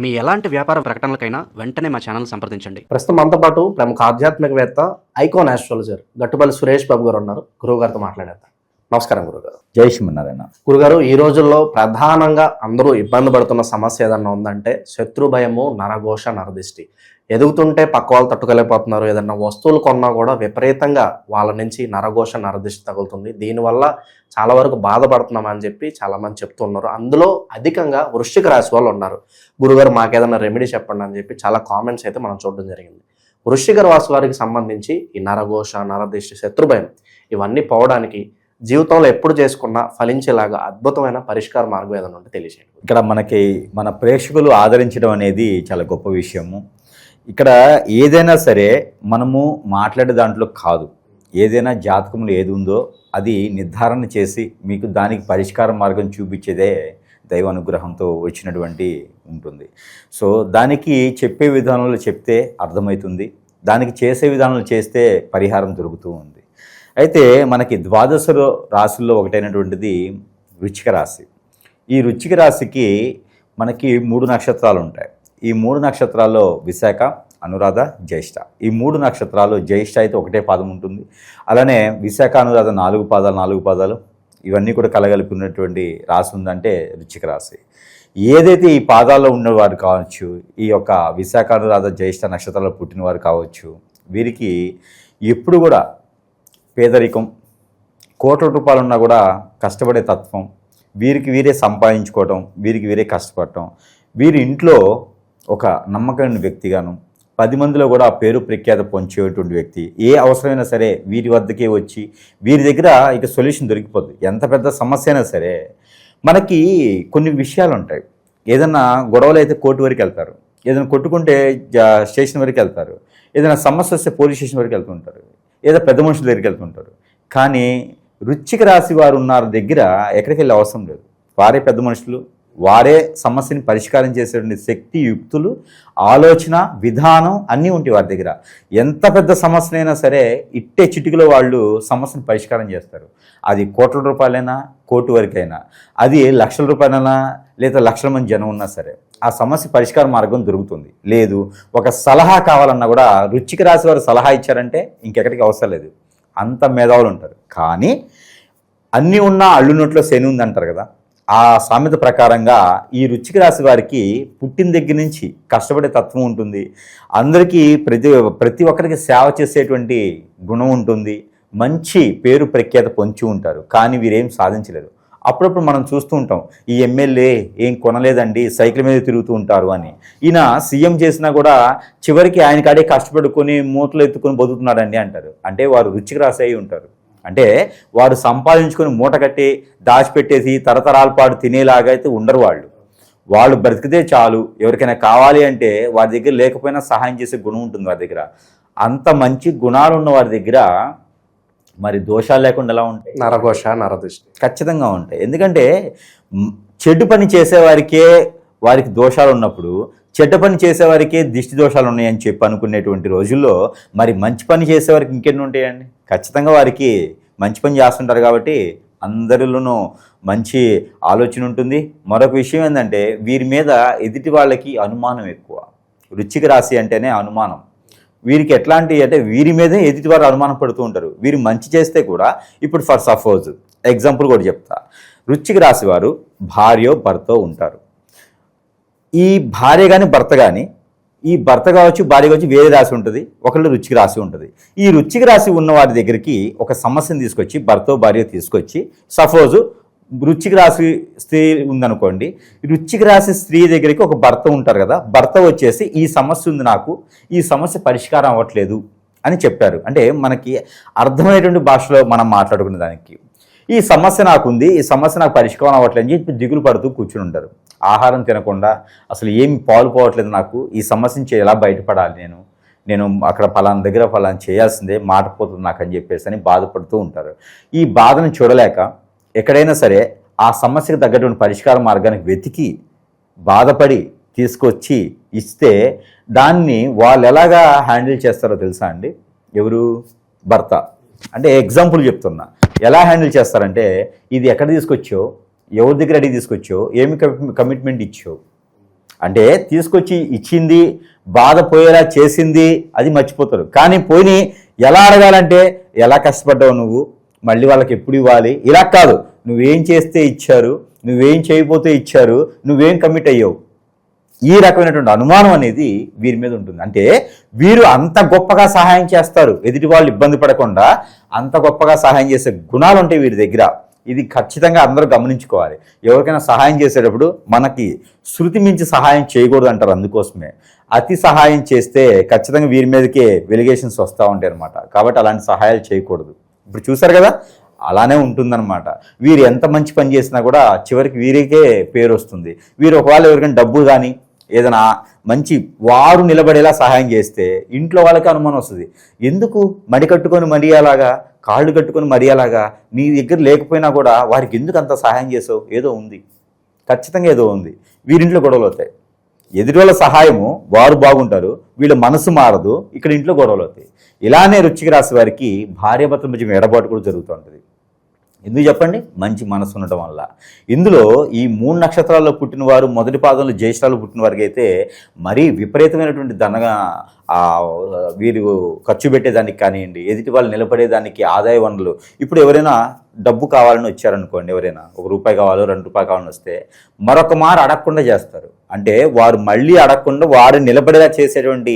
మీ ఎలాంటి వ్యాపార ప్రకటనలకైనా వెంటనే మా ఛానల్ సంప్రదించండి. ప్రస్తుతం మనతో పాటు ప్రముఖ ఆధ్యాత్మికవేత్త ఐకాన్ ఆస్ట్రాలజర్ గట్టుపల్లి సురేష్ బాబు గారు ఉన్నారు. గురువు గారితో మాట్లాడేద్దాం. నమస్కారం గురుగారు జై శ్రీమన్నారాయణ. గురుగారు ఈ రోజుల్లో ప్రధానంగా అందరూ ఇబ్బంది పడుతున్న సమస్య ఏదన్నా ఉందంటే శత్రు భయము నరఘోష నరదిష్టి. ఎదుగుతుంటే పక్క వాళ్ళు తట్టుకోలేకపోతున్నారు. ఏదన్నా వస్తువులు కొన్నా కూడా విపరీతంగా వాళ్ళ నుంచి నరఘోష నరదిష్టి తగులుతుంది. దీనివల్ల చాలా వరకు బాధపడుతున్నామని చెప్పి చాలా మంది చెప్తున్నారు. అందులో అధికంగా వృశ్చిక రాశి వాళ్ళు ఉన్నారు. గురుగారు మాకేదన్నా రెమెడీ చెప్పండి అని చెప్పి చాలా కామెంట్స్ అయితే మనం చూడడం జరిగింది. వృశ్చిక రాశి వారికి సంబంధించి ఈ నరఘోష నరదిష్టి శత్రుభయం ఇవన్నీ పోవడానికి జీవితంలో ఎప్పుడు చేసుకున్నా ఫలించేలాగా అద్భుతమైన పరిష్కార మార్గం ఏదైనా ఉంటే తెలియజేయండి ఇక్కడ మనకి మన ప్రేక్షకులు ఆదరించడం అనేది చాలా గొప్ప విషయము. ఇక్కడ ఏదైనా సరే మనము మాట్లాడే దాంట్లో కాదు. ఏదైనా జాతకంలో ఏది ఉందో అది నిర్ధారణ చేసి మీకు దానికి పరిష్కార మార్గం చూపించేదే దైవ అనుగ్రహంతో వచ్చినటువంటి ఉంటుంది. సో దానికి చెప్పే విధానంలో చెప్తే అర్థమవుతుంది. దానికి చేసే విధానంలో చేస్తే పరిహారం దొరుకుతూ ఉంది. అయితే మనకి ద్వాదశ రాశుల్లో ఒకటైనటువంటిది వృచ్చిక రాశి. ఈ వృచ్చిక రాశికి మనకి మూడు నక్షత్రాలు ఉంటాయి. ఈ మూడు నక్షత్రాల్లో విశాఖ అనురాధ జ్యేష్ఠ. ఈ మూడు నక్షత్రాలు జ్యేష్ఠ అయితే ఒకటే పాదం ఉంటుంది. అలానే విశాఖ అనురాధ నాలుగు పాదాలు నాలుగు పాదాలు ఇవన్నీ కూడా కలగలిపి ఉన్నటువంటి రాశి ఉందంటే రుచిక రాశి. ఏదైతే ఈ పాదాల్లో ఉన్నవారు కావచ్చు ఈ యొక్క విశాఖ అనురాధ జ్యేష్ఠ నక్షత్రాల్లో పుట్టినవారు కావచ్చు వీరికి ఎప్పుడు కూడా పేదరికం కోట్ల రూపాయలు ఉన్నా కూడా కష్టపడే తత్వం వీరికి వీరే సంపాదించుకోవటం వీరికి వీరే కష్టపడటం వీరి ఇంట్లో ఒక నమ్మకమైన వ్యక్తిగాను పది మందిలో కూడా పేరు ప్రఖ్యాత పొంచేటువంటి వ్యక్తి ఏ అవసరమైనా సరే వీరి వద్దకే వచ్చి వీరి దగ్గర ఇక సొల్యూషన్ దొరికిపోద్ది. ఎంత పెద్ద సమస్య అయినా సరే మనకి కొన్ని విషయాలు ఉంటాయి. ఏదైనా గొడవలు అయితే కోర్టు వరకు వెళ్తారు. ఏదైనా కొట్టుకుంటే జా- స్టేషన్ వరకు వెళ్తారు. ఏదైనా సమస్య వస్తే పోలీస్ స్టేషన్ వరకు వెళ్తుంటారు ఏదో పెద్ద మనుషుల దగ్గరికి వెళ్తుంటారు కానీ రుచిక రాశి వారు ఉన్నారు దగ్గర ఎక్కడికి వెళ్ళే అవసరం లేదు. వారే పెద్ద మనుషులు వారే సమస్యని పరిష్కారం చేసేటువంటి శక్తి యుక్తులు ఆలోచన విధానం అన్నీ ఉంటాయి వారి దగ్గర. ఎంత పెద్ద సమస్యనైనా సరే ఇట్టే చిటికలో వాళ్ళు సమస్యను పరిష్కారం చేస్తారు. అది కోట్ల రూపాయలైనా కోటి వరకైనా. అది లక్షల రూపాయలైనా లేదా లక్షల మంది జనం ఉన్నా సరే ఆ సమస్య పరిష్కార మార్గం దొరుకుతుంది. లేదు ఒక సలహా కావాలన్నా కూడా రుచికి రాసి వారు సలహా ఇచ్చారంటే ఇంకెక్కడికి అవసరం లేదు. అంత మేధావులు ఉంటారు. కానీ అన్నీ ఉన్నా అల్లునట్లో శని ఉంది అంటారు కదా. ఆ సామెత ప్రకారంగా ఈ రుచికి రాసి వారికి పుట్టిన దగ్గర నుంచి కష్టపడే తత్వం ఉంటుంది. అందరికీ ప్రతి ప్రతి ఒక్కరికి సేవ చేసేటువంటి గుణం ఉంటుంది. మంచి పేరు ప్రఖ్యాత పొంచి ఉంటారు. కానీ వీరేం సాధించలేరు. అప్పుడప్పుడు మనం చూస్తూ ఉంటాం ఈ ఎమ్మెల్యే ఏం కొనలేదండి సైకిల్ మీద తిరుగుతూ ఉంటారు అని. ఈయన సీఎం చేసినా కూడా చివరికి ఆయన కాడే కష్టపడుకొని మూటలు ఎత్తుకొని బతుకుతున్నాడండి అంటారు. అంటే వారు రుచికి రాసి అయి ఉంటారు. అంటే వారు సంపాదించుకొని మూట కట్టి దాచిపెట్టేసి తరతరాల పాటు తినేలాగా అయితే ఉండరు వాళ్ళు. వాళ్ళు బ్రతికితే చాలు. ఎవరికైనా కావాలి అంటే వారి దగ్గర లేకపోయినా సహాయం చేసే గుణం ఉంటుంది వారి దగ్గర. అంత మంచి గుణాలు ఉన్న వారి దగ్గర మరి దోషాలు లేకుండా ఎలా ఉంటాయి? నరఘోష నరదిష్టి. ఖచ్చితంగా ఉంటాయి. ఎందుకంటే చెడు పని చేసేవారికే వారికి దోషాలు ఉన్నప్పుడు చెడ్డ పని చేసేవారికే దిష్టి దోషాలు ఉన్నాయని చెప్పి అనుకునేటువంటి రోజుల్లో మరి మంచి పని చేసేవారికి ఇంకెన్ని ఉంటాయండి? ఖచ్చితంగా వారికి మంచి పని చేస్తుంటారు కాబట్టి అందరిలోనూ మంచి ఆలోచన ఉంటుంది. మరొక విషయం ఏంటంటే వీరి మీద ఎదుటి వాళ్ళకి అనుమానం ఎక్కువ. రుచికి రాశి అంటేనే అనుమానం. వీరికి ఎట్లాంటి అంటే వీరి మీదే ఎదుటి వారు అనుమానం పడుతూ ఉంటారు. వీరు మంచి చేస్తే కూడా ఇప్పుడు ఫర్ సపోజ్ ఎగ్జాంపుల్ కూడా చెప్తా. రుచికి రాశి వారు భార్యో భర్తో ఉంటారు. ఈ భార్య కానీ భర్త కానీ ఈ భర్త కావచ్చు భార్య కావచ్చు వేరే రాసి ఉంటుంది ఒకళ్ళు రుచికి రాసి ఉంటుంది. ఈ రుచికి రాసి ఉన్న వారి దగ్గరికి ఒక సమస్యను తీసుకొచ్చి భర్త భార్య తీసుకొచ్చి సపోజు రుచికి రాసి స్త్రీ ఉందనుకోండి రుచికి రాసి స్త్రీ దగ్గరికి ఒక భర్త ఉంటారు కదా భర్త వచ్చేసి ఈ సమస్య ఉంది నాకు ఈ సమస్య పరిష్కారం అవ్వట్లేదు అని చెప్పారు. అంటే మనకి అర్థమయ్యేటువంటి భాషలో మనం మాట్లాడుకునే దానికి ఈ సమస్య నాకుంది ఈ సమస్య నాకు పరిష్కారం అవ్వట్లేదు అని చెప్పి దిగులు పడుతూ కూర్చుని ఉంటారు. ఆహారం తినకుండా అసలు ఏమి పాలు పోవట్లేదు నాకు. ఈ సమస్య నుంచి ఎలా బయటపడాలి నేను? నేను అక్కడ ఫలానా దగ్గర ఫలానా చేయాల్సిందే మాట పోతుంది నాకు అని చెప్పేసి అని బాధపడుతూ ఉంటారు. ఈ బాధను చూడలేక ఎక్కడైనా సరే ఆ సమస్యకు తగ్గటువంటి పరిష్కార మార్గానికి వెతికి బాధపడి తీసుకొచ్చి ఇస్తే దాన్ని వాళ్ళు ఎలాగా హ్యాండిల్ చేస్తారో తెలుసా అండి? ఎవరు? భర్త. అంటే ఎగ్జాంపుల్ చెప్తున్నా. ఎలా హ్యాండిల్ చేస్తారంటే ఇది ఎక్కడ తీసుకొచ్చో ఎవరి దగ్గర అడిగి తీసుకొచ్చో ఏమి కమిట్మెంట్ ఇచ్చో. అంటే తీసుకొచ్చి ఇచ్చింది బాధపోయేలా చేసింది అది మర్చిపోతారు. కానీ పోయి ఎలా అడగాలంటే ఎలా కష్టపడ్డావు నువ్వు? మళ్ళీ వాళ్ళకి ఎప్పుడు ఇవ్వాలి? ఇలా కాదు. నువ్వేం చేస్తే ఇచ్చారు? నువ్వేం చేయకపోతే ఇచ్చారు? నువ్వేం కమిట్ అయ్యావు? ఈ రకమైనటువంటి అనుమానం అనేది వీరి మీద ఉంటుంది. అంటే వీరు అంత గొప్పగా సహాయం చేస్తారు. ఎదుటి వాళ్ళు ఇబ్బంది పడకుండా అంత గొప్పగా సహాయం చేసే గుణాలు ఉంటాయి వీరి దగ్గర. ఇది ఖచ్చితంగా అందరూ గమనించుకోవాలి. ఎవరికైనా సహాయం చేసేటప్పుడు మనకి శృతి మించి సహాయం చేయకూడదు అంటారు అందుకోసమే. అతి సహాయం చేస్తే ఖచ్చితంగా వీరి మీదకే వెలిగేషన్స్ వస్తూ ఉంటాయి అనమాట కాబట్టి అలాంటి సహాయాలు చేయకూడదు. ఇప్పుడు చూసారు కదా? అలానే ఉంటుందన్నమాట. వీరు ఎంత మంచి పని చేసినా కూడా చివరికి వీరికే పేరు వస్తుంది. వీరు ఒకవేళ ఎవరికైనా డబ్బు కానీ ఏదైనా మంచి వారు నిలబడేలా సహాయం చేస్తే ఇంట్లో వాళ్ళకి అనుమానం వస్తుంది. ఎందుకు మడి కట్టుకొని మరీ అలాగా కాళ్ళు కట్టుకొని మరీ అలాగా నీ దగ్గర లేకపోయినా కూడా వారికి ఎందుకు అంత సహాయం చేసావు? ఏదో ఉంది. ఖచ్చితంగా ఏదో ఉంది. వీరింట్లో గొడవలు అవుతాయి. ఎదుటి వాళ్ళ సహాయము వారు బాగుంటారు వీళ్ళ మనసు మారదు ఇక్కడ ఇంట్లో గొడవలు అవుతాయి. ఇలానే రుచికి రాసి వారికి భార్యాభర్తల మధ్య ఎడబాటు కూడా జరుగుతుంటుంది ఎందుకు చెప్పండి? మంచి మనసు ఉండటం వల్ల. ఇందులో ఈ మూడు నక్షత్రాల్లో పుట్టిన వారు మొదటి పాదంలో జ్యేష్ఠాలు పుట్టిన వారికి అయితే మరీ విపరీతమైనటువంటి ధనగా వీరు ఖర్చు పెట్టేదానికి కానివ్వండి ఎదుటి వాళ్ళు నిలబడేదానికి ఆదాయ వనరులు. ఇప్పుడు ఎవరైనా డబ్బు కావాలని వచ్చారనుకోండి ఎవరైనా ఒక రూపాయి కావాలో రెండు రూపాయలు కావాలని వస్తే మరొక మారు అడగకుండా చేస్తారు. అంటే వారు మళ్ళీ అడగకుండా వారు నిలబడేలా చేసేటువంటి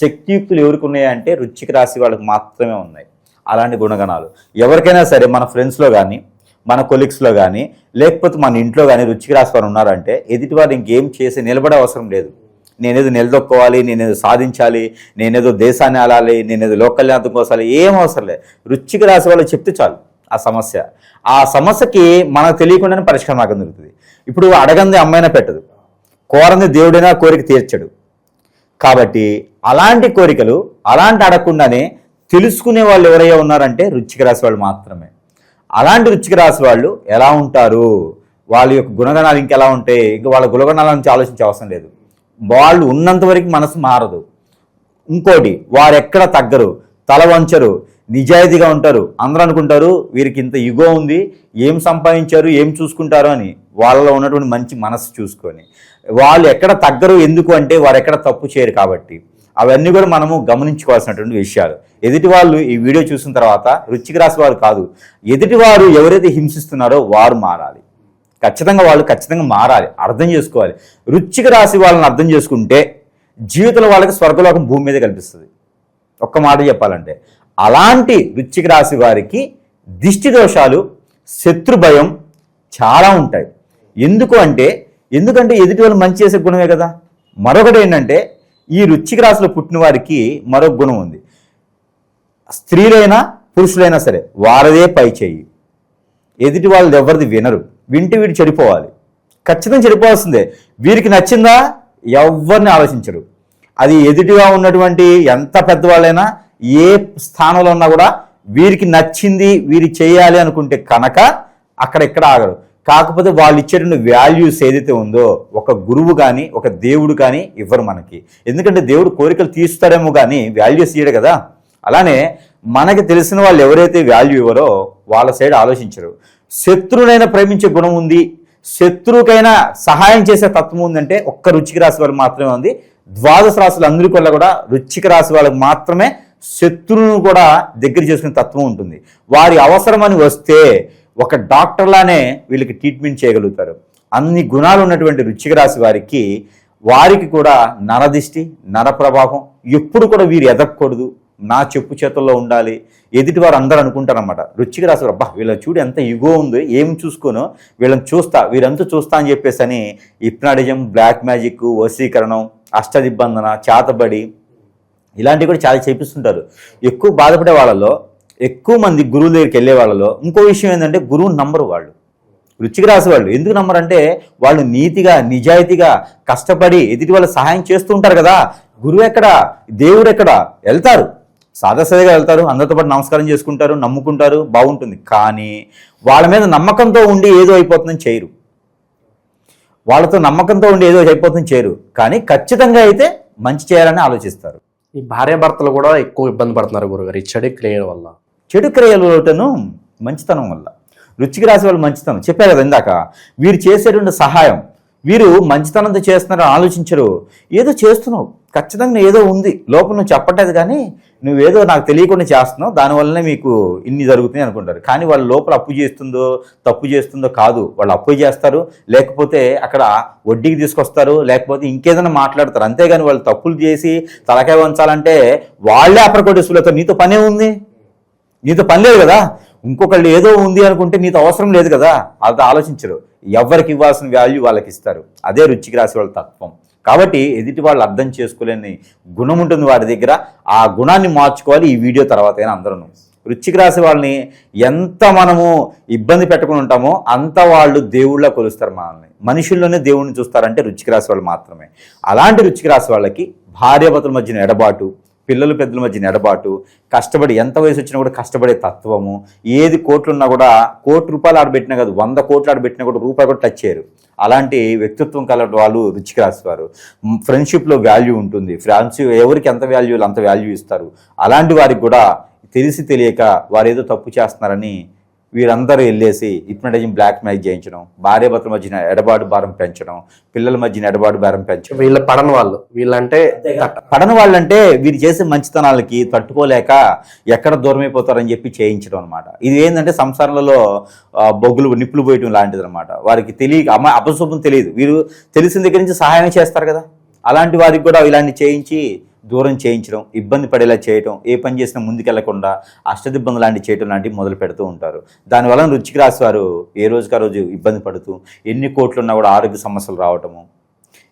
శక్తియుక్తులు ఎవరికి ఉన్నాయంటే రుచికి రాసి వాళ్ళకి మాత్రమే ఉన్నాయి. అలాంటి గుణగణాలు. ఎవరికైనా సరే మన ఫ్రెండ్స్లో కానీ మన కొలీగ్స్లో కానీ లేకపోతే మన ఇంట్లో కానీ రుచికి రాసుకొని ఉన్నారంటే ఎదుటి వారు ఇంకేం చేసి నిలబడే అవసరం లేదు. నేనేదో నిలదొక్కోవాలి నేనేదో సాధించాలి నేనేదో దేశాన్ని ఆలాలి నేనేదో లోక కళ్యాణం కోసాలి ఏం అవసరం లేదు. రుచికి రాసే వాళ్ళు చెప్తే చాలు ఆ సమస్య. ఆ సమస్యకి మనకు తెలియకుండానే పరిష్కారం మార్గం దొరుకుతుంది. ఇప్పుడు అడగంది అమ్మైనా పెట్టదు. కోరంది దేవుడైనా కోరిక తీర్చడు. కాబట్టి అలాంటి కోరికలు అలాంటి అడగకుండానే తెలుసుకునే వాళ్ళు ఎవరయ్యా ఉన్నారంటే రుచిక రాశి వాళ్ళు మాత్రమే. అలాంటి రుచిక రాశి వాళ్ళు ఎలా ఉంటారు? వాళ్ళ యొక్క గుణగణాలు ఇంకెలా ఉంటాయి? ఇంకా వాళ్ళ గుణగణాల నుంచి ఆలోచించే అవసరం లేదు. వాళ్ళు ఉన్నంత వరకు మనసు మారదు. ఇంకోటి వారు ఎక్కడ తగ్గరు తల వంచరు నిజాయితీగా ఉంటారు. అందరూ అనుకుంటారు వీరికి ఇంత ఇగో ఉంది ఏం సంపాదించారు ఏం చూసుకుంటారు అని. వాళ్ళలో ఉన్నటువంటి మంచి మనసు చూసుకొని. వాళ్ళు ఎక్కడ తగ్గరు ఎందుకు అంటే వారు ఎక్కడ తప్పు చేయరు కాబట్టి. అవన్నీ కూడా మనము గమనించుకోవాల్సినటువంటి విషయాలు. ఎదుటి వాళ్ళు ఈ వీడియో చూసిన తర్వాత రుచికి రాసి వారు కాదు ఎదుటి వారు ఎవరైతే హింసిస్తున్నారో వారు మారాలి. ఖచ్చితంగా వాళ్ళు ఖచ్చితంగా మారాలి అర్థం చేసుకోవాలి. రుచికి రాసి వాళ్ళని అర్థం చేసుకుంటే జీవితంలో వాళ్ళకి స్వర్గలోకం భూమి మీద కల్పిస్తుంది ఒక్క మాట చెప్పాలంటే అలాంటి రుచికి రాసి వారికి దిష్టి దోషాలు శత్రు భయం చాలా ఉంటాయి. ఎందుకు అంటే ఎందుకంటే ఎదుటి వాళ్ళు మంచి చేసే గుణమే కదా. మరొకటి ఏంటంటే ఈ రుచికి రాశిలో పుట్టిన వారికి మరొక గుణం ఉంది. స్త్రీలైనా పురుషులైనా సరే వారదే పై చెయ్యి ఎదుటి వాళ్ళు ఎవరిది వినరు. వింటే వీడు చెడిపోవాలి. ఖచ్చితంగా చెడిపోవాల్సిందే. వీరికి నచ్చిందా? ఎవరిని ఆలోచించరు. అది ఎదుటిగా ఉన్నటువంటి ఎంత పెద్దవాళ్ళైనా ఏ స్థానంలో ఉన్నా కూడా వీరికి నచ్చింది వీరి చేయాలి అనుకుంటే కనుక అక్కడ ఎక్కడ ఆగరు. కాకపోతే వాళ్ళు ఇచ్చేటువంటి వాల్యూస్ ఏదైతే ఉందో ఒక గురువు కానీ ఒక దేవుడు కానీ ఇవ్వరు మనకి. ఎందుకంటే దేవుడు కోరికలు తీస్తాడేమో కానీ వాల్యూస్ ఇయ్యడు కదా. అలానే మనకి తెలిసిన వాళ్ళు ఎవరైతే వాల్యూ ఇవ్వరో వాళ్ళ సైడ్ ఆలోచించరు. శత్రువునైనా ప్రేమించే గుణం ఉంది. శత్రువుకైనా సహాయం చేసే తత్వం ఉందంటే ఒక్క రుచికి రాశి వాళ్ళు మాత్రమే ఉంది. ద్వాదశ రాశులు అందరి వల్ల కూడా రుచికి రాశి వాళ్ళకి మాత్రమే శత్రువును కూడా దగ్గర చేసుకునే తత్వం ఉంటుంది. వారి అవసరం అని వస్తే ఒక డాక్టర్లానే వీళ్ళకి ట్రీట్మెంట్ చేయగలుగుతారు. అన్ని గుణాలు ఉన్నటువంటి రుచిక రాశి వారికి వారికి కూడా నరదిష్టి నర ప్రభావం ఎప్పుడు కూడా వీరు ఎదగకూడదు. నా చెప్పు చేతుల్లో ఉండాలి. ఎదుటి వారు అందరూ అనుకుంటారన్నమాట. రుచికి రాసి అబ్బా వీళ్ళ చూడు ఎంత ఇగో ఉంది ఏం చూసుకోను వీళ్ళని చూస్తా వీరంతా చూస్తా అని చెప్పేసి అని ఇప్నాడిజం బ్లాక్ మ్యాజిక్ వశీకరణం అష్టదిబ్బందన చేతబడి ఇలాంటివి కూడా చాలా చేపిస్తుంటారు. ఎక్కువ బాధపడే వాళ్ళలో ఎక్కువ మంది గురువు దగ్గరికి వెళ్ళే వాళ్ళలో ఇంకో విషయం ఏంటంటే గురువు నంబరు వాళ్ళు. రుచికి రాసి వాళ్ళు ఎందుకు నమ్మరంటే వాళ్ళు నీతిగా నిజాయితీగా కష్టపడి ఎదుటి వాళ్ళు సహాయం చేస్తూ ఉంటారు కదా. గురువు ఎక్కడ? దేవుడు ఎక్కడ? వెళ్తారు. సాదాసరిగా వెళ్తారు అందరితో పాటు నమస్కారం చేసుకుంటారు నమ్ముకుంటారు బాగుంటుంది. కానీ వాళ్ళ మీద నమ్మకంతో ఉండి ఏదో అయిపోతుందని చేయరు. వాళ్ళతో నమ్మకంతో ఉండి ఏదో అయిపోతుందని చేయరు. కానీ ఖచ్చితంగా అయితే మంచి చేయాలని ఆలోచిస్తారు. ఈ భార్యాభర్తలు కూడా ఎక్కువ ఇబ్బంది పడుతున్నారు గురుగారు. ఈ చెడు క్రియల వల్ల. చెడు క్రియలటను మంచితనం వల్ల. రుచికి రాసే వాళ్ళు మంచితనం. చెప్పారు కదా ఇందాక. వీరు చేసేటువంటి సహాయం. వీరు మంచితనంతో చేస్తున్నారని ఆలోచించరు. ఏదో చేస్తున్నావు. ఖచ్చితంగా ఏదో ఉంది. లోపల నువ్వు చెప్పట్లేదు కానీ నువ్వేదో నాకు తెలియకుండా చేస్తున్నావు. దానివల్లనే మీకు ఇన్ని జరుగుతున్నాయి అనుకుంటారు. కానీ వాళ్ళ లోపల అప్పు చేస్తుందో తప్పు చేస్తుందో కాదు. వాళ్ళు అప్పు చేస్తారు. లేకపోతే అక్కడ వడ్డీకి తీసుకొస్తారు. లేకపోతే ఇంకేదైనా మాట్లాడతారు. అంతేగాని వాళ్ళు తప్పులు చేసి తలకాయ వంచాలంటే వాళ్ళే అప్రకోటేసులతో నీతో పనే ఉంది? నీతో పని లేదు కదా? ఇంకొకళ్ళు ఏదో ఉంది అనుకుంటే నీతో అవసరం లేదు కదా? అది ఆలోచించరు. ఎవరికి ఇవ్వాల్సిన వాల్యూ వాళ్ళకి ఇస్తారు. అదే రుచికి రాసి వాళ్ళ తత్వం. కాబట్టి ఎదుటి వాళ్ళు అర్థం చేసుకోలేని గుణం ఉంటుంది వారి దగ్గర. ఆ గుణాన్ని మార్చుకోవాలి ఈ వీడియో తర్వాత అయినా అందరూ రుచికి రాసి వాళ్ళని ఎంత మనము ఇబ్బంది పెట్టుకుని ఉంటామో అంత వాళ్ళు దేవుళ్ళ కొలుస్తారు మనల్ని. మనుషుల్లోనే దేవుడిని చూస్తారంటే రుచికి రాసి వాళ్ళు మాత్రమే. అలాంటి రుచికి రాసి వాళ్ళకి భార్యాభర్తల మధ్యన ఎడబాటు పిల్లలు పెద్దల మధ్య నెడబాటు కష్టపడి ఎంత వయసు వచ్చినా కూడా కష్టపడే తత్వము ఏది కోట్లున్నా కూడా కోటి రూపాయలు ఆడబెట్టినా కాదు వంద కోట్లు ఆడబెట్టినా కూడా రూపాయి కూడా టచ్ చేయరు. అలాంటి వ్యక్తిత్వం కల వాళ్ళు రుచికి రాసేవారు ఫ్రెండ్షిప్లో వాల్యూ ఉంటుంది. ఫ్రెండ్షిప్ ఎవరికి ఎంత వాల్యూ అంత వాల్యూ ఇస్తారు. అలాంటి వారికి కూడా తెలిసి తెలియక వారు ఏదో తప్పు చేస్తున్నారని వీరందరూ వెళ్ళేసి హిప్నటైజింగ్ బ్లాక్ మెయిల్ చేయించడం భార్యాభర్తల మధ్యన ఎడబాటు భారం పెంచడం పిల్లల మధ్యన ఎడబాటు భారం పెంచడం. వీళ్ళ పడని వాళ్ళు వీళ్ళంటే పడని వాళ్ళంటే వీరు చేసే మంచితనాలకి తట్టుకోలేక ఎక్కడ దూరం అయిపోతారని చెప్పి చేయించడం అనమాట ఇది ఏంటంటే సంసారాలలో ఆ, బొగ్గులు నిప్పులు పోయటం లాంటిది అనమాట వారికి తెలియక అమ్మ అపశుభం తెలియదు. వీరు తెలిసిన దగ్గర నుంచి సహాయం చేస్తారు కదా. అలాంటి వారికి కూడా ఇలాంటి చేయించి దూరం చేయించడం ఇబ్బంది పడేలా చేయటం ఏ పని చేసినా ముందుకెళ్ళకుండా అష్టదిబ్బంది లాంటివి చేయటం లాంటివి మొదలు పెడుతూ ఉంటారు. దానివల్ల రుచికి రాసి వారు ఏ రోజుకా రోజు ఇబ్బంది పడుతూ ఎన్ని కోట్లు ఉన్నా కూడా ఆరోగ్య సమస్యలు రావటము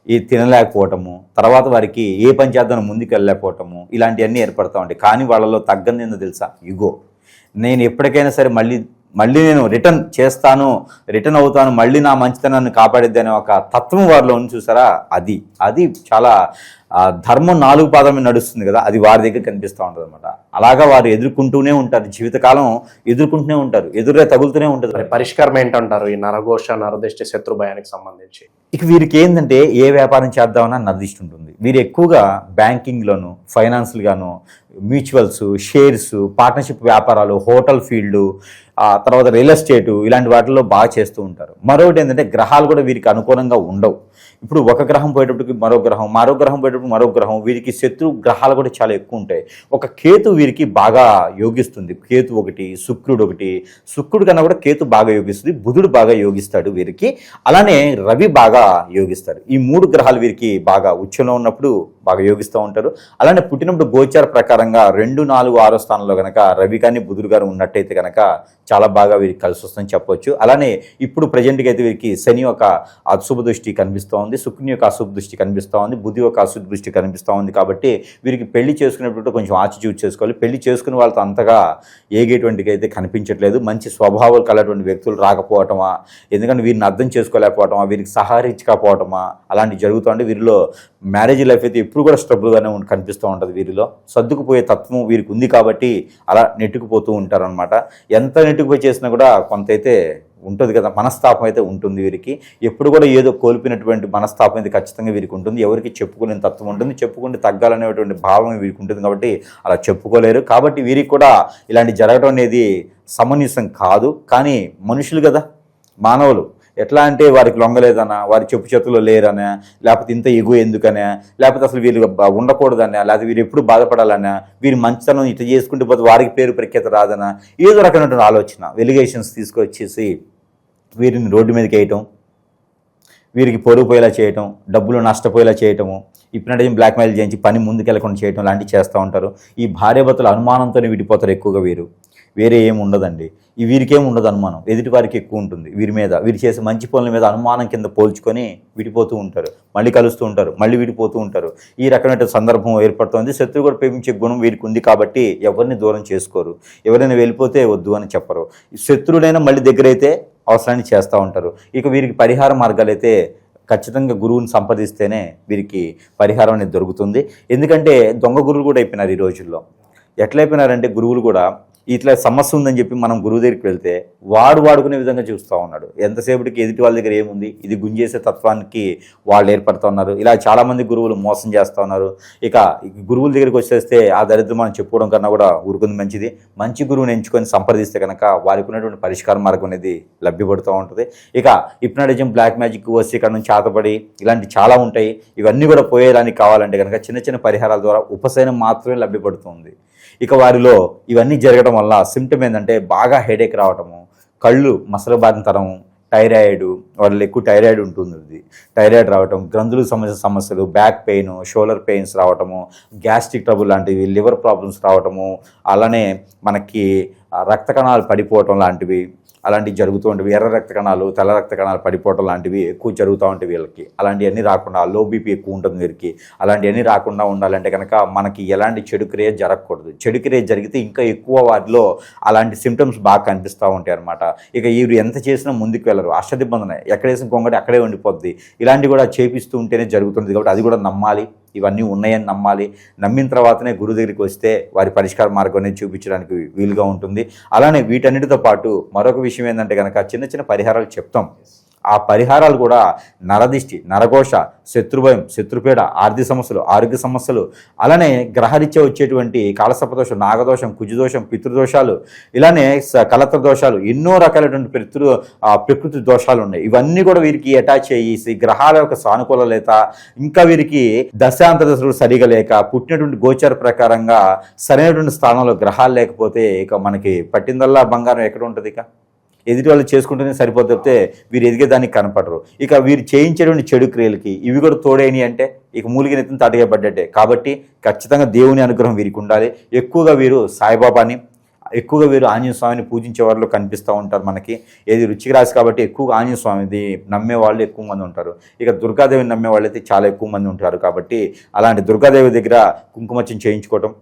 ఈ తినలేకపోవటము తర్వాత వారికి ఏ పని చేద్దాం ముందుకు వెళ్ళలేకపోవటము ఇలాంటివన్నీ ఏర్పడతా ఉంటాయి. కానీ వాళ్ళలో తగ్గంది ఏందో తెలుసా? ఇగో నేను ఎప్పటికైనా సరే మళ్ళీ మళ్ళీ నేను రిటర్న్ చేస్తాను రిటర్న్ అవుతాను మళ్ళీ నా మంచితనాన్ని కాపాడిద్ది అనే ఒక తత్వం వారిలో ఉంది చూసారా? అది. అది చాలా ధర్మం నాలుగు పాదమే నడుస్తుంది కదా అది వారి దగ్గర కనిపిస్తూ ఉంటుంది అనమాట అలాగా వారు ఎదుర్కొంటూనే ఉంటారు. జీవితకాలం ఎదుర్కొంటూనే ఉంటారు. ఎదురుగా తగులుతూనే ఉంటుంది. పరిష్కారం ఏంటంటారు ఈ నరఘోష నరదృష్టి శత్రు భయానికి సంబంధించి? ఇక వీరికి ఏంటంటే ఏ వ్యాపారం చేద్దామన్నా నదిష్టి ఉంటుంది వీరు ఎక్కువగా బ్యాంకింగ్లోను ఫైనాన్స్లుగాను మ్యూచువల్స్ షేర్స్ పార్ట్నర్షిప్ వ్యాపారాలు హోటల్ ఫీల్డ్ ఆ తర్వాత రియల్ ఎస్టేటు ఇలాంటి వాటిల్లో బాగా చేస్తూ ఉంటారు. మరొకటి ఏంటంటే గ్రహాలు కూడా వీరికి అనుకూలంగా ఉండవు. ఇప్పుడు ఒక గ్రహం పోయేటప్పటికి మరో గ్రహం మరో గ్రహం పోయేటప్పుడు మరో గ్రహం వీరికి శత్రు గ్రహాలు కూడా చాలా ఎక్కువ ఉంటాయి. ఒక కేతు వీరికి బాగా యోగిస్తుంది. కేతు ఒకటి శుక్రుడు ఒకటి. శుక్రుడు కన్నా కూడా కేతు బాగా యోగిస్తుంది బుధుడు బాగా యోగిస్తాడు వీరికి. అలానే రవి బాగా యోగిస్తాడు. ఈ మూడు గ్రహాలు వీరికి బాగా ఉచ్చంలో ఉన్నప్పుడు బాగా యోగిస్తూ ఉంటారు. అలానే పుట్టినప్పుడు గోచార ప్రకారంగా రెండు నాలుగు ఆరో స్థానంలో కనుక రవి కానీ బుధుడు గారు ఉన్నట్టయితే కనుక చాలా బాగా వీరికి కలిసి వస్తుందని చెప్పొచ్చు. అలానే ఇప్పుడు ప్రజెంట్గా అయితే వీరికి శని ఒక అశుభ దృష్టి కనిపిస్తూ ఉంది శుక్రుని యొక్క అశుభ దృష్టి కనిపిస్తూ ఉంది బుధి యొక్క అశుభ దృష్టి కనిపిస్తూ ఉంది కాబట్టి వీరికి పెళ్ళి చేసుకునేటప్పుడు కొంచెం ఆచిచూచి చేసుకోవాలి. పెళ్ళి చేసుకునే వాళ్ళతో అంతగా ఏగేటువంటికి అయితే కనిపించట్లేదు. మంచి స్వభావాలు కలటువంటి వ్యక్తులు రాకపోవటమా ఎందుకంటే వీరిని అర్థం చేసుకోలేకపోవటమా వీరికి సహకరించకపోవటమా అలాంటివి జరుగుతుంటే వీరిలో మ్యారేజ్ లైఫ్ అయితే ఎప్పుడు కూడా స్ట్రబుల్గానే కనిపిస్తూ ఉంటుంది వీరిలో. సర్దుకుపోయే తత్వం వీరికి ఉంది కాబట్టి అలా నెట్టుకుపోతూ ఉంటారనమాట ఎంత నెట్టుకుపోయి చేసినా కూడా కొంత అయితే ఉంటుంది కదా మనస్తాపం అయితే ఉంటుంది వీరికి. ఎప్పుడు కూడా ఏదో కోల్పోయినటువంటి మనస్తాపం అయితే ఖచ్చితంగా వీరికి ఉంటుంది. ఎవరికి చెప్పుకోలేని తత్వం ఉంటుంది. చెప్పుకుంటే తగ్గాలనేటువంటి భావం వీరికి ఉంటుంది కాబట్టి అలా చెప్పుకోలేరు. కాబట్టి వీరికి కూడా ఇలాంటి జరగడం అనేది సమంజసం కాదు. కానీ మనుషులు కదా మానవులు. ఎట్లా అంటే వారికి లొంగలేదనా? వారి చెప్పు చేతుల్లో లేరనా? లేకపోతే ఇంత ఎగువ ఎందుకనా? లేకపోతే అసలు వీళ్ళు ఉండకూడదనా లేకపోతే వీరు ఎప్పుడు బాధపడాలనా వీరి మంచితనం ఇట్లా చేసుకుంటే పోతే వారికి పేరు ప్రఖ్యాత రాదనా? ఏదో రకమైనటువంటి ఆలోచన వెలిగేషన్స్ తీసుకొచ్చేసి వీరిని రోడ్డు మీదకి వేయటం వీరికి పొరుగు పోయేలా చేయటం డబ్బులు నష్టపోయేలా చేయటము ఇప్పుడు బ్లాక్మెయిల్ చేయించి పని ముందుకెళ్ళకుండా చేయటం లాంటివి చేస్తూ ఉంటారు. ఈ భార్యాభర్తల అనుమానంతోనే విడిపోతారు ఎక్కువగా వీరు. వేరే ఏమి ఉండదండి. ఈ వీరికేం ఉండదు అనుమానం. ఎదుటి వారికి ఎక్కువ ఉంటుంది. వీరి మీద వీరు చేసే మంచి పనుల మీద అనుమానం కింద పోల్చుకొని విడిపోతూ ఉంటారు. మళ్ళీ కలుస్తూ ఉంటారు. మళ్ళీ విడిపోతూ ఉంటారు. ఈ రకమైన సందర్భం ఏర్పడుతుంది. శత్రువు కూడా ప్రేమించే గుణం వీరికి ఉంది కాబట్టి ఎవరిని దూరం చేసుకోరు. ఎవరైనా వెళ్ళిపోతే వద్దు అని చెప్పరు. శత్రువులైనా మళ్ళీ దగ్గరైతే అవసరాన్ని చేస్తూ ఉంటారు. ఇక వీరికి పరిహార మార్గాలు అయితే ఖచ్చితంగా గురువుని సంపాదిస్తేనే వీరికి పరిహారం అనేది దొరుకుతుంది. ఎందుకంటే దొంగ గురువులు కూడా అయిపోయినారు ఈ రోజుల్లో. ఎట్లయిపోయినారంటే గురువులు కూడా ఇట్లా సమస్య ఉందని చెప్పి మనం గురువు దగ్గరికి వెళ్తే వాడు వాడుకునే విధంగా చూస్తూ ఉన్నాడు. ఎంతసేపటికి ఎదుటి వాళ్ళ దగ్గర ఏముంది? ఇది గుంజేసే తత్వానికి వాళ్ళు ఏర్పడుతూ ఉన్నారు. ఇలా చాలామంది గురువులు మోసం చేస్తూ ఉన్నారు. ఇక ఈ గురువుల దగ్గరికి వచ్చేస్తే ఆ దరిద్రం మనం చెప్పుకోవడం కన్నా కూడా ఊరుకుంది మంచిది. మంచి గురువుని ఎంచుకొని సంప్రదిస్తే కనుక వారికి ఉన్నటువంటి పరిష్కార మార్గం అనేది లభ్యపడుతూ ఉంటుంది. ఇక ఇప్నాటిజం బ్లాక్ మ్యాజిక్ వస్తే ఇక్కడ నుంచి చేతపడి ఇలాంటి చాలా ఉంటాయి. ఇవన్నీ కూడా పోయేదానికి కావాలంటే కనుక చిన్న చిన్న పరిహారాల ద్వారా ఉపశమనం మాత్రమే లభ్యపడుతుంది ఇక వారిలో ఇవన్నీ జరగడం వల్ల సిమ్టమ్ ఏంటంటే బాగా హెడేక్ రావటము కళ్ళు మసలబారినతనం థైరాయిడ్ వాళ్ళలో ఎక్కువ థైరాయిడ్ ఉంటుంది టైరాయిడ్ థైరాయిడ్ రావటం గ్రంథులకు సంబంధించిన సమస్యలు బ్యాక్ పెయిన్ షోల్డర్ పెయిన్స్ రావటము గ్యాస్ట్రిక్ ట్రబుల్ లాంటివి లివర్ ప్రాబ్లమ్స్ రావటము అలానే మనకి రక్త కణాలు పడిపోవటం లాంటివి అలాంటివి జరుగుతూ ఉంటాయి. ఎర్ర రక్త కణాలు తెల్ల రక్త కణాలు పడిపోవటం లాంటివి ఎక్కువ జరుగుతూ ఉంటాయి వీళ్ళకి. అలాంటివన్నీ రాకుండా లో బీపీ ఎక్కువ ఉంటుంది వీరికి. అలాంటివన్నీ రాకుండా ఉండాలంటే కనుక మనకి ఎలాంటి చెడు క్రియ జరగకూడదు. చెడు క్రియ జరిగితే ఇంకా ఎక్కువ వాటిలో అలాంటి సిమ్టమ్స్ బాగా కనిపిస్తూ ఉంటాయి అనమాట ఇక వీరు ఎంత చేసినా ముందుకు వెళ్ళరు. అష్టదిబ్బందన ఎక్కడేసిన కొంగటి అక్కడే ఉండిపోద్ది. ఇలాంటివి కూడా చేపిస్తూ ఉంటేనే జరుగుతుంది. కాబట్టి అది కూడా నమ్మాలి. ఇవన్నీ ఉన్నాయని నమ్మాలి. నమ్మిన తర్వాతనే గురువు దగ్గరికి వస్తే వారి పరిష్కార మార్గం అనేది చూపించడానికి వీలుగా ఉంటుంది. అలానే వీటన్నిటితో పాటు మరొక విషయం ఏంటంటే కనుక చిన్న చిన్న పరిహారాలు చెప్తాం. ఆ పరిహారాలు కూడా నరదిష్టి నరఘోష శత్రుభయం శత్రుపీడ ఆర్థిక సమస్యలు ఆరోగ్య సమస్యలు అలానే గ్రహరీత్యా వచ్చేటువంటి కాలసర్పదోషం నాగదోషం కుజదోషం పితృదోషాలు ఇలానే స- కలత్ర దోషాలు ఎన్నో రకాలైనటువంటి పితృ ఆ, ప్రకృతి దోషాలు ఉన్నాయి. ఇవన్నీ కూడా వీరికి అటాచ్ అయ్యి గ్రహాల యొక్క సానుకూల లేత ఇంకా వీరికి దశాంత దశలు సరిగా లేక పుట్టినటువంటి గోచర ప్రకారంగా సరైనటువంటి స్థానంలో గ్రహాలు లేకపోతే ఇక మనకి పట్టిందల్లా బంగారం ఎక్కడ ఉంటుంది ఇక? ఎదుటి వాళ్ళు చేసుకుంటేనే సరిపోతే తప్పితే వీరు ఎదిగేదానికి కనపడరు. ఇక వీరు చేయించేటువంటి చెడు క్రియలకి ఇవి కూడా తోడైనవి అంటే ఇక మూలిగిన ఎత్తున పడ్డట్టే. కాబట్టి ఖచ్చితంగా దేవుని అనుగ్రహం వీరికి ఉండాలి. ఎక్కువగా వీరు సాయిబాబాని ఎక్కువగా వీరు ఆంజనేయ స్వామిని పూజించే వాళ్ళు కనిపిస్తూ ఉంటారు మనకి. ఏది రుచికి రాసి కాబట్టి ఎక్కువగా ఆంజనేయ స్వామిది నమ్మే వాళ్ళు ఎక్కువ మంది ఉంటారు. ఇక దుర్గాదేవిని నమ్మే వాళ్ళు అయితే చాలా ఎక్కువ మంది ఉంటారు కాబట్టి అలాంటి దుర్గాదేవి దగ్గర కుంకుమచ్చం చేయించుకోవటం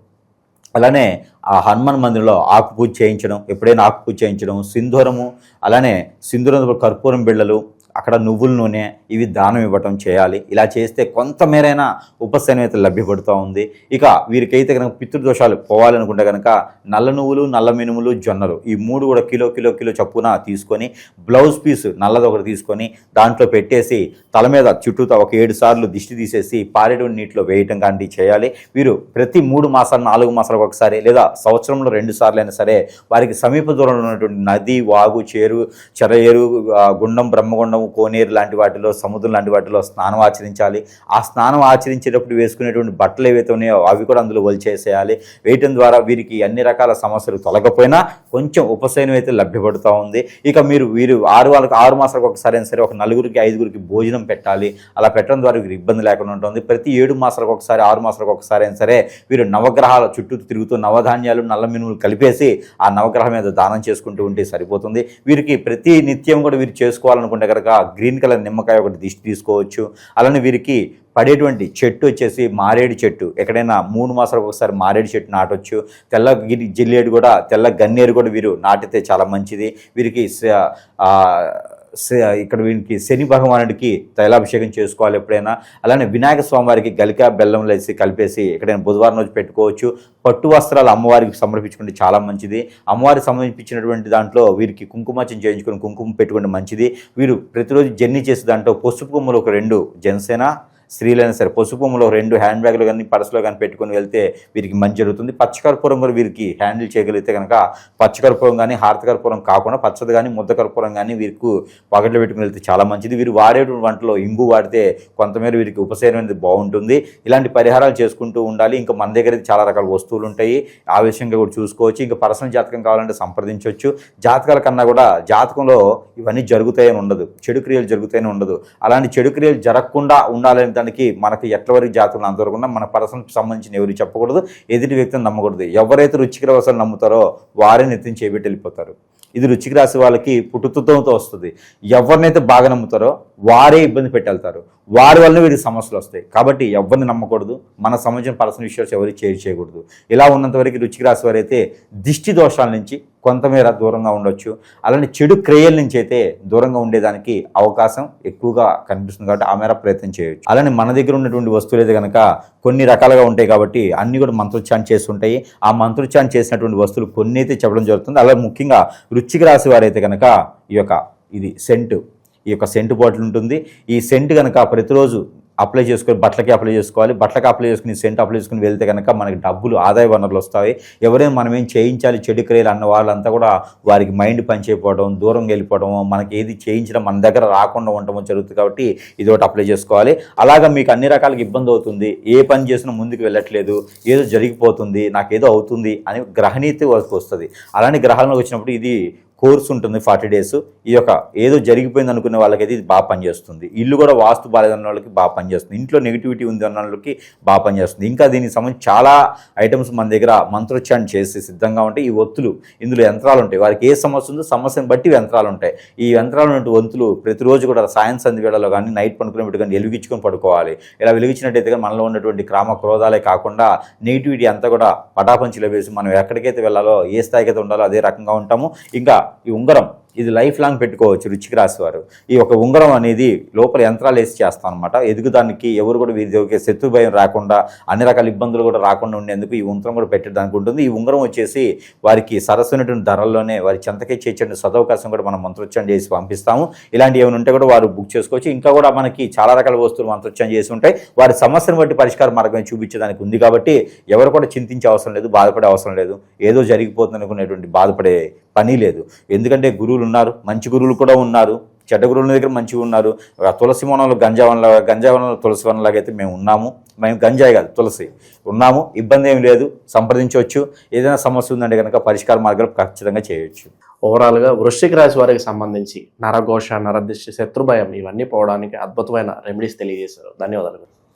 అలానే ఆ హనుమాన్ మందిరంలో ఆకుపూజ చేయించడం ఎప్పుడైనా ఆకుపూజ చేయించడం సింధూరము అలానే సింధూరం కర్పూరం బిళ్ళలు అక్కడ నువ్వుల నూనె ఇవి దానం ఇవ్వటం చేయాలి. ఇలా చేస్తే కొంతమేరైనా ఉపశమనం లభ్యపడుతూ ఉంది. ఇక వీరికైతే కనుక పితృదోషాలు పోవాలనుకుంటే కనుక నల్ల నువ్వులు నల్ల మినుములు జొన్నలు ఈ మూడు కూడా కిలో కిలో కిలో చప్పున తీసుకొని బ్లౌజ్ పీస్ నల్లది ఒకటి తీసుకొని దాంట్లో పెట్టేసి తల మీద చుట్టూతో ఒక ఏడు సార్లు దిష్టి తీసేసి పారేటువంటి నీటిలో వేయటం లాంటివి చేయాలి. వీరు ప్రతి మూడు మాసాలు నాలుగు మాసాలకు ఒకసారి లేదా సంవత్సరంలో రెండు సార్లు అయినా సరే వారికి సమీప దూరంలో ఉన్నటువంటి నది వాగు చేరు చెరయేరు గుండం బ్రహ్మగుండం కోనేరు లాంటి వాటిలో సముద్రం లాంటి వాటిలో స్నానం ఆచరించాలి. ఆ స్నానం ఆచరించేటప్పుడు వేసుకునేటువంటి బట్టలు ఏవైతే ఉన్నాయో అవి కూడా అందులో వలిచేసేయాలి వేయటం ద్వారా వీరికి అన్ని రకాల సమస్యలు తొలగపోయినా కొంచెం ఉపశమనం అయితే లభ్యపడుతూ ఉంది. ఇక మీరు వీరు ఆరు వాళ్ళకి ఆరు మాసాలకు ఒకసారి అయినా సరే ఒక నలుగురికి ఐదుగురికి భోజనం పెట్టాలి. అలా పెట్టడం ద్వారా వీరికి ఇబ్బంది లేకుండా ఉంటుంది. ప్రతి ఏడు మాసాలకు ఒకసారి ఆరు మాసాలకు ఒకసారి అయినా సరే వీరు నవగ్రహాల చుట్టూ తిరుగుతూ నవధాన్యాలు నల్ల మినుములు కలిపేసి ఆ నవగ్రహం మీద దానం చేసుకుంటూ ఉంటే సరిపోతుంది. వీరికి ప్రతి నిత్యం కూడా వీరు చేసుకోవాలనుకుంటే కనుక గ్రీన్ కలర్ నిమ్మకాయ ఒకటి దిష్టి తీసుకోవచ్చు. అలానే వీరికి పడేటువంటి చెట్టు వచ్చేసి మారేడు చెట్టు. ఎక్కడైనా మూడు మాసాలకు ఒకసారి మారేడు చెట్టు నాటొచ్చు. తెల్ల గిరి జిల్లేడు కూడా తెల్ల గన్నేరు కూడా వీరు నాటితే చాలా మంచిది. వీరికి ఇక్కడ వీనికి శని భగవానుడికి తైలాభిషేకం చేసుకోవాలి ఎప్పుడైనా. అలానే వినాయక స్వామివారికి గలిక బెల్లం వేసి కలిపేసి ఎక్కడైనా బుధవారం రోజు పెట్టుకోవచ్చు. పట్టు వస్త్రాలు అమ్మవారికి సమర్పించుకుంటే చాలా మంచిది. అమ్మవారికి సమర్పించినటువంటి దాంట్లో వీరికి కుంకుమార్చన చేయించుకుని కుంకుమ పెట్టుకుంటే మంచిది. వీరు ప్రతిరోజు జర్నీ చేసే దాంట్లో పసుపు కొమ్ములు ఒక రెండు జనసేన స్త్రీలైనా సరే పసుపులో రెండు హ్యాండ్ బ్యాగ్లు కానీ పర్సులో కానీ పెట్టుకొని వెళ్తే వీరికి మంచి జరుగుతుంది. పచ్చకర్పూరం కూడా వీరికి హ్యాండిల్ చేయగలిగితే కనుక పచ్చకర్పూరం కానీ హారతకర్పూరం కాకుండా పచ్చది కానీ ముద్ద కర్పూరం కానీ వీరికి పాకెట్లో పెట్టుకుని వెళ్తే చాలా మంచిది. వీరు వాడేటువంటి వంటలో ఇంగు వాడితే కొంతమేర వీరికి ఉపశమనం అనేది బాగుంటుంది. ఇలాంటి పరిహారాలు చేసుకుంటూ ఉండాలి. ఇంకా మన దగ్గర చాలా రకాల వస్తువులు ఉంటాయి. ఆ విషయంగా కూడా చూసుకోవచ్చు. ఇంకా పర్సనల్ జాతకం కావాలంటే సంప్రదించవచ్చు. జాతకాల కన్నా కూడా జాతకంలో ఇవన్నీ జరుగుతాయని ఉండదు. చెడు క్రియలు జరుగుతాయని ఉండదు. అలాంటి చెడు క్రియలు జరగకుండా ఉండాలని దానికి మనకి ఎట్ల వరకు జాతకం అంతవరకు మన పర్సనల్ సంబంధించిన ఎవరు చెప్పకూడదు ఎదుటి వ్యక్తిని నమ్మకూడదు. ఎవరైతే రుచికర వసలు నమ్ముతారో వారే నిత్యం చేపెట్టి వెళ్ళిపోతారు. ఇది రుచికి రాసి వాళ్ళకి పుట్టుతతో వస్తుంది. ఎవరినైతే బాగా నమ్ముతారో వారే ఇబ్బంది పెట్టెళ్తారు వారి వల్ల వీరికి సమస్యలు వస్తాయి. కాబట్టి ఎవరిని నమ్మకూడదు మన సంబంధించిన పర్సనల్ విషయాలు ఎవరికి చేరి చేయకూడదు. ఇలా ఉన్నంత వరకు రుచికి రాసి వారైతే దిష్టి దోషాల నుంచి కొంతమేర దూరంగా ఉండొచ్చు. అలానే చెడు క్రియల నుంచి అయితే దూరంగా ఉండేదానికి అవకాశం ఎక్కువగా కనిపిస్తుంది కాబట్టి ఆ మేర ప్రయత్నం చేయొచ్చు. అలానే మన దగ్గర ఉన్నటువంటి వస్తువులు అయితే కనుక కొన్ని రకాలుగా ఉంటాయి కాబట్టి అన్ని కూడా మంత్రోచ్చారణ చేస్తుంటాయి. ఆ మంత్రోచ్చారణ చేసినటువంటి వస్తువులు కొన్ని అయితే చెప్పడం జరుగుతుంది. అలాగే ముఖ్యంగా రుచికి రాసి వారైతే కనుక ఈ యొక్క ఇది సెంటు. ఈ యొక్క సెంటు బాటిల్ ఉంటుంది. ఈ సెంట్ కనుక ప్రతిరోజు అప్లై చేసుకొని బట్టలకి అప్లై చేసుకోవాలి. బట్టలకి అప్లై చేసుకుని సెంట్ అప్లై చేసుకుని వెళ్తే కనుక మనకి డబ్బులు ఆదాయ వనరులు వస్తాయి. ఎవరైనా మనం ఏం చేయించాలి చెడు క్రియలు అన్న వాళ్ళంతా కూడా వారికి మైండ్ పనిచేయపోవడం దూరం వెళ్ళిపోవడం మనకి ఏది చేయించడం మన దగ్గర రాకుండా ఉండటం జరుగుతుంది కాబట్టి ఇది ఒకటి అప్లై చేసుకోవాలి. అలాగా మీకు అన్ని రకాలకి ఇబ్బంది అవుతుంది. ఏ పని చేసినా ముందుకు వెళ్ళట్లేదు. ఏదో జరిగిపోతుంది నాకు ఏదో అవుతుంది అని గ్రహణీతి వరకు వస్తుంది. అలానే గ్రహాలను వచ్చినప్పుడు ఇది కోర్స్ ఉంటుంది ఫార్టీ డేస్. ఈ యొక్క ఏదో జరిగిపోయింది అనుకున్న వాళ్ళకైతే ఇది బాగా పనిచేస్తుంది. ఇల్లు కూడా వాస్తు బాగాలేదన్న వాళ్ళకి బాగా పనిచేస్తుంది. ఇంట్లో నెగిటివిటీ ఉంది అన్న వాళ్ళకి బాగా పనిచేస్తుంది. ఇంకా దీనికి సంబంధించి చాలా ఐటమ్స్ మన దగ్గర మంత్రోచ్చారణ చేసి సిద్ధంగా ఉంటాయి ఈ ఒత్తులు ఇందులో యంత్రాలు ఉంటాయి. వారికి ఏ సమస్య ఉందో సమస్యను బట్టి యంత్రాలు ఉంటాయి. ఈ యంత్రాలు వంతులు ప్రతిరోజు కూడా సాయం సంధి వేళలో కానీ నైట్ పనుకునేప్పుడు కానీ వెలిగించుకొని పడుకోవాలి. ఇలా వెలిగించినట్టయితే మనలో ఉన్నటువంటి క్రామ క్రోధాలే కాకుండా నెగిటివిటీ అంతా కూడా పటాపంచిలో వేసి మనం ఎక్కడికైతే వెళ్ళాలో ఏ స్థాయికి అయితే ఉండాలో అదే రకంగా ఉంటాము. ఇంకా ఈ ఉంగరం ఇది లైఫ్ లాంగ్ పెట్టుకోవచ్చు రుచికి రాసి వారు. ఈ ఒక ఉంగరం అనేది లోపల యంత్రాలు వేసి చేస్తాం అనమాట ఎదుగుదానికి ఎవరు కూడా వీరి శత్రు భయం రాకుండా అన్ని రకాల ఇబ్బందులు కూడా రాకుండా ఉండేందుకు ఈ ఉంగరం కూడా పెట్టడానికి ఉంటుంది. ఈ ఉంగరం వచ్చేసి వారికి సరస్సునటువంటి ధరల్లోనే వారి చెంతకే చేర్చండి సదవకాశం కూడా మనం మంత్రోచ్చారం చేసి పంపిస్తాము. ఇలాంటి ఏమైనా ఉంటే కూడా వారు బుక్ చేసుకోవచ్చు. ఇంకా కూడా మనకి చాలా రకాల వస్తువులు మంత్రోచ్చారం చేసి ఉంటాయి. వారి సమస్యను బట్టి పరిష్కార మార్గం చూపించడానికి ఉంది కాబట్టి ఎవరు కూడా చింతించే అవసరం లేదు బాధపడే అవసరం లేదు. ఏదో జరిగిపోతుంది అనుకునేటువంటి బాధపడే పని లేదు. ఎందుకంటే గురువులు ఉన్నారు మంచి గురువులు కూడా ఉన్నారు చెడ్డ గురువుల దగ్గర మంచిగా ఉన్నారు. తులసి వనంలో గంజా వనంలో గంజా వనంలో తులసి వనంలాగా అయితే మేము ఉన్నాము. మేము గంజాయి కాదు తులసి. ఉన్నాము ఇబ్బంది ఏమి లేదు సంప్రదించవచ్చు. ఏదైనా సమస్య ఉందంటే కనుక పరిష్కార మార్గాలు ఖచ్చితంగా చేయొచ్చు ఓవరాల్గా వృశ్చిక రాశి వారికి సంబంధించి నరఘోష నరదిష్టి శత్రుభయం ఇవన్నీ పోవడానికి అద్భుతమైన రెమెడీస్ తెలియజేశారు. ధన్యవాదాలు.